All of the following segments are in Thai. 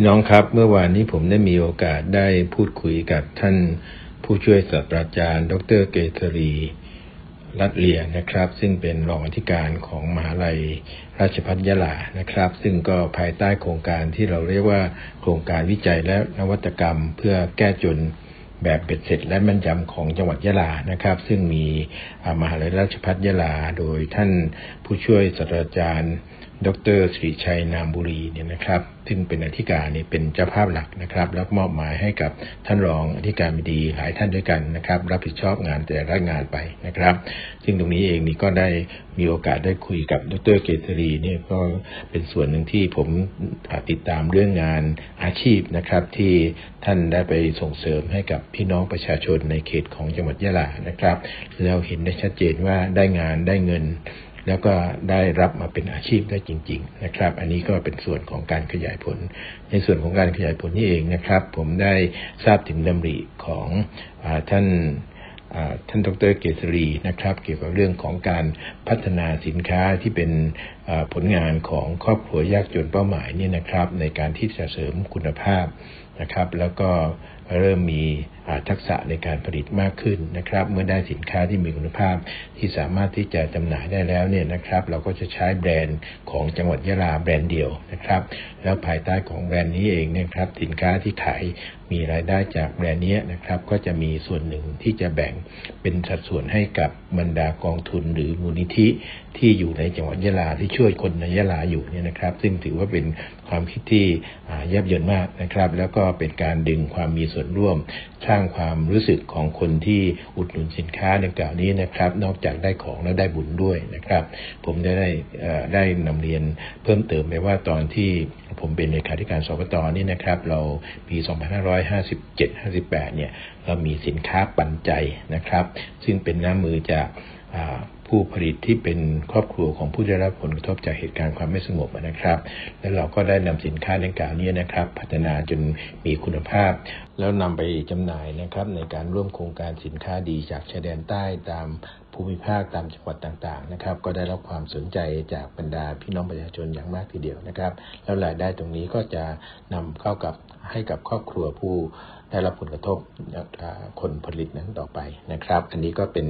พี่น้องครับ เมื่อวานนี้ผมได้มีโอกาสได้พูดคุยกับท่านผู้ช่วยศาสตราจารย์ ดรเกษรีรัตเลียนะครับ ซึ่งเป็นรองอธิการของมหาลัยราชภัฏยะลานะครับ ซึ่งก็ภายใต้โครงการที่เราเรียกว่า โครงการวิจัยและนวัตกรรม เพื่อแก้จนแบบเบ็ดเสร็จและแม่นยำของจังหวัดยะลานะครับ ซึ่งมีมหาลัยราชภัฏยะลา โดยท่านผู้ช่วยศาสตราจารย์ ดรสิริชัยนามบุรีเนี่ยนะครับ ซึ่งเป็นอธิการเนี่ยเป็นเจ้าภาพหลักนะครับ แล้วมอบหมายให้กับท่านรองอธิการบดีหลายท่านด้วยกันนะครับ รับผิดชอบงานแต่ละงานไปนะครับ ซึ่งตรงนี้เองนี่ก็ได้มีโอกาสได้คุยกับดรเกษรีเนี่ยก็เป็นส่วนหนึ่งที่ผมติดตามเรื่องงานอาชีพนะครับ ที่ท่านได้ไปส่งเสริมให้กับพี่น้องประชาชนในเขตของจังหวัดยะลานะครับ แล้วเห็นได้ชัดเจนว่าได้งานได้เงิน แล้วก็ได้รับมาเป็นอาชีพได้จริง ๆ นะครับ อันนี้ก็เป็นส่วนของการขยายผล ในส่วนของการขยายผลนี่เองนะครับ ผมได้ทราบถึงดำริของอท่านท่านดรเกษรีนะครับ เกี่ยวกับเรื่องของการพัฒนาสินค้าที่เป็นผลงานของครอบครัวยากจนเป้าหมายนี่นะครับ ในการที่จะเสริมคุณภาพ นะครับ แล้วก็เริ่มมีทักษะในการผลิตมากขึ้นนะครับ เมื่อได้สินค้าที่มีคุณภาพที่สามารถที่จะจำหน่ายได้แล้วเนี่ยนะครับ เราก็จะใช้แบรนด์ของจังหวัดยะลาแบรนด์เดียวนะครับ แล้วภายใต้ของแบรนด์นี้เองเนี่ยครับ สินค้าที่ขายมีรายได้จากแบรนด์นี้นะครับ ก็จะมีส่วนหนึ่งที่จะแบ่งเป็นสัดส่วนให้กับบรรดากองทุนหรือมูลนิธิที่อยู่ในจังหวัดยะลาที่ช่วยคนในยะลาอยู่เนี่ยนะครับ ซึ่งถือว่าเป็น ความคิดที่แยบยลมากนะครับ แล้วก็เป็นการดึงความมีส่วนร่วม สร้างความรู้สึกของคนที่อุดหนุนสินค้าดังกล่าวนี้นะครับ นอกจากได้ของแล้วได้บุญด้วยนะครับ ผมได้ได้ได้นำเรียนเพิ่มเติมไปว่าตอนที่ผมเป็นเลขาธิการสปตนี่นะครับ เราปี 2557-58 เนี่ยเรามีสินค้าปันใจนะครับ ซึ่งเป็นน้ำมือจาก ผู้ผลิตที่เป็นครอบครัวของผู้ได้รับผลกระทบจากเหตุการณ์ความไม่สงบนะครับ แล้วเราก็ได้นำสินค้าดังกล่าวนี้นะครับ พัฒนาจนมีคุณภาพ แล้วนำไปจำหน่ายนะครับ ในการร่วมโครงการสินค้าดีจากชายแดนใต้ตามภูมิภาคตามจังหวัดต่างๆนะครับ ก็ได้รับความสนใจจากบรรดาพี่น้องประชาชนอย่างมากทีเดียวนะครับ แล้วรายได้ตรงนี้ก็จะนำเข้ากับให้กับครอบครัวผู้ได้รับผลกระทบคนผลิตนั้นต่อไปนะครับ อันนี้ก็เป็น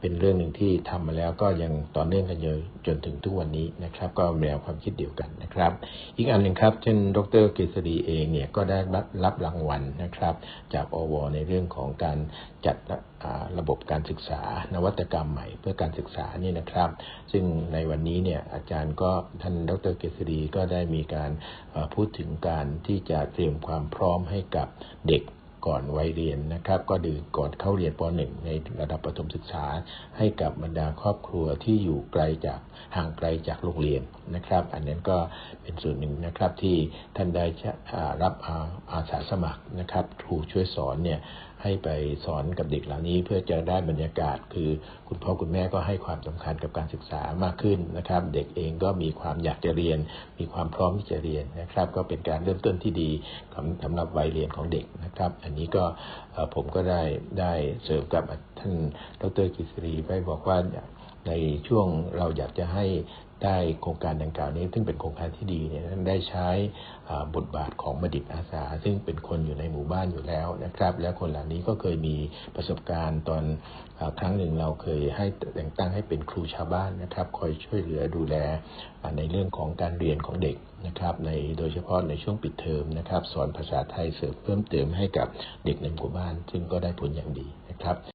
เป็นเรื่องหนึ่งที่ทำมาแล้วก็ยังต่อเนื่องกันอยู่จนถึงทุกวันนี้นะครับ ก็แนวความคิดเดียวกันนะครับ อีกอันหนึ่งครับ เช่น ดรเกษรีเองเนี่ยก็ได้รับรางวัลนะครับ จากอวในเรื่องของการจัดระบบการศึกษานวัตกรรมใหม่เพื่อการศึกษานี่นะครับ ซึ่งในวันนี้เนี่ยอาจารย์ก็ท่านดรเกษรีก็ได้มีการพูดถึงการที่จะเตรียมความพร้อมให้กับเด็ก ก่อนวัยเรียนนะครับ ก็ดือก่อนเข้าเรียนป .1 ในระดับประถมศึกษา ให้กับบรรดาครอบครัวที่อยู่ไกลจากห่างไกลจากโรงเรียนนะครับ อันนั้นก็เป็นส่วนหนึ่งนะครับที่ท่านได้รับอาสาสมัครนะครับครูช่วยสอนเนี่ย ให้ไปสอนกับเด็กเหล่านี้เพื่อจะได้บรรยากาศ คือคุณพ่อคุณแม่ก็ให้ความสำคัญกับการศึกษามากขึ้นนะครับ เด็กเองก็มีความอยากจะเรียน มีความพร้อมที่จะเรียนนะครับ ก็เป็นการเริ่มต้นที่ดีสำหรับวัยเรียนของเด็กนะครับ อันนี้ก็ผมก็ได้ได้เสริมกับท่านดรกิษรีไปบอกว่าในช่วงเราอยากจะให้ ได้โครงการดังกล่าวนี้ ซึ่งเป็นโครงการที่ดีเนี่ยท่านได้ใช้บทบาทของบัณฑิตอาสา ซึ่งเป็นคนอยู่ในหมู่บ้านอยู่แล้วนะครับ และคนเหล่านี้ก็เคยมีประสบการณ์ตอนครั้งหนึ่งเราเคยให้แต่งตั้งให้เป็นครูชาวบ้านนะครับ คอยช่วยเหลือดูแลในเรื่องของการเรียนของเด็กนะครับในโดยเฉพาะในช่วงปิดเทอมนะครับ สอนภาษาไทยเสริมเพิ่มเติมให้กับเด็กในหมู่บ้าน ซึ่งก็ได้ผลอย่างดีนะครับ